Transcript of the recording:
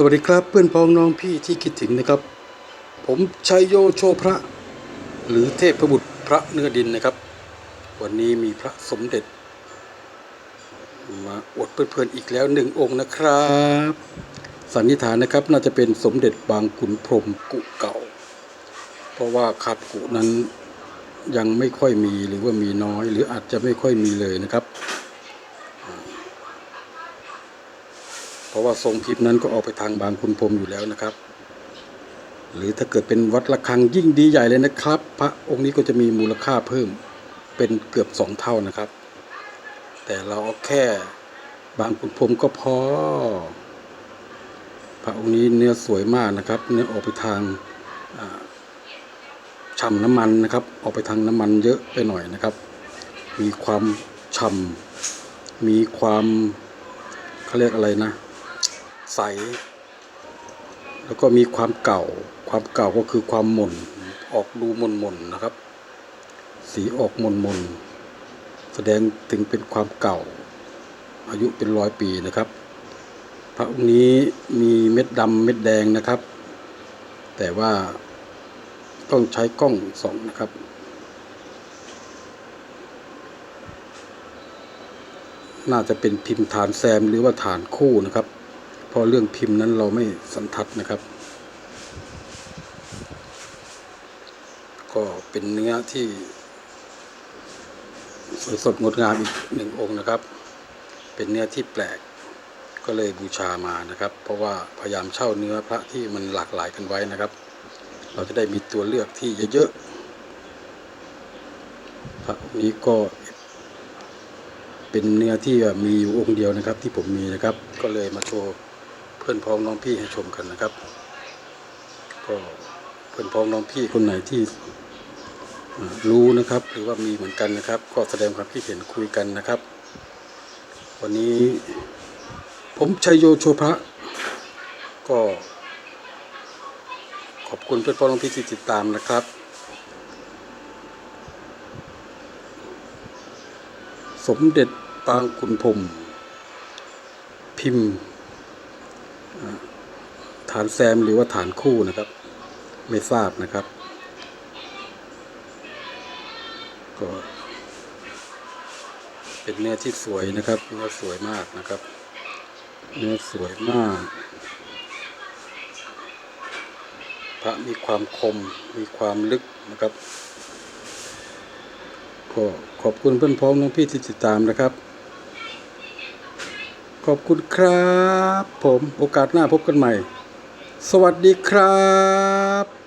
สวัสดีครับเพื่อนพ้องน้องพี่ที่คิดถึงนะครับ ผมชัยโยโชพระ หรือเทพประบุตรพระเนื้อดินนะครับ วันนี้มีพระสมเด็จ มาอวดเพื่อนๆอีกแล้วหนึ่งองค์นะครับ สันนิษฐานนะครับน่าจะเป็นสมเด็จบางขุนพรมกุเก่า เพราะว่าขาดกุนั้นยังไม่ค่อยมีหรือว่ามีน้อย หรืออาจจะไม่ค่อยมีเลยนะครับ เพราะว่าทรงพิมพ์นั้นก็ออกไปทางบางคุณพรมอยู่แล้วนะครับ หรือถ้าเกิดเป็นวัดระฆังยิ่งดีใหญ่เลยนะครับ พระองค์นี้ก็จะมีมูลค่าเพิ่มเป็นเกือบสองเท่านะครับ แต่เราเอาแค่บางคุณพรมก็พอ พระองค์นี้เนื้อสวยมากนะครับ เนื้อออกไปทางอ่าฉ่ำน้ำมันนะครับ ออกไปทางน้ำมันเยอะไปหน่อยนะครับ มีความฉ่ำมีความเขาเรียกอะไรนะ ใส แล้วก็มีความเก่า ความเก่าก็คือความหม่น ออกดูหม่นหม่นนะครับ สีออกหม่นหม่นแสดงถึงเป็นความเก่า อายุเป็นร้อยปีนะครับ พระองค์นี้มีเม็ดดำเม็ดแดงนะครับ แต่ว่าต้องใช้กล้องส่องนะครับน่าจะเป็นพิมพ์ฐานแซมหรือว่าฐานคู่นะครับ ราะเรื่องพิมพ์นั้นเราไม่สันทัดนะครับ ก็เป็นเนื้อที่สวยสดงดงามอีกหนึ่งองค์นะครับ เป็นเนื้อที่แปลกก็เลยบูชามานะครับ เพราะว่าพยายามเช่าเนื้อพระที่มันหลากหลายกันไว้นะครับ เราจะได้มีตัวเลือกที่เยอะๆพระองค์นี้ก็เป็นเนื้อที่มีอยู่องค์เดียวนะครับที่ผมมีนะครับ ก็เลยมาโชว์ พื่อนพ้องน้องพี่ให้ชมกันนะครับ ก็เพื่อนพ้องน้องพี่คนไหนที่รู้นะครับ หรือว่ามีเหมือนกันนะครับ ก็แสดงความคิดเห็นคุยกันนะครับ วันนี้ผมชัยโยโชพระ ก็ขอบคุณเพื่อนพ้องน้องพี่ที่ติดตามนะครับ สมเด็จปางคุณพรมพิมพ์ ฐานแซมหรือว่าฐานคู่นะครับ ไม่ทราบนะครับ ก็เป็นเนื้อที่สวยนะครับ เนื้อสวยมากนะครับ เนื้อสวยมาก พระมีความคมมีความลึกนะครับ ก็ขอบคุณเพื่อนพ้องน้องพี่ที่ติดตามนะครับ ขอบคุณครับ ผมโอกาสหน้าพบกันใหม่ สวัสดีครับ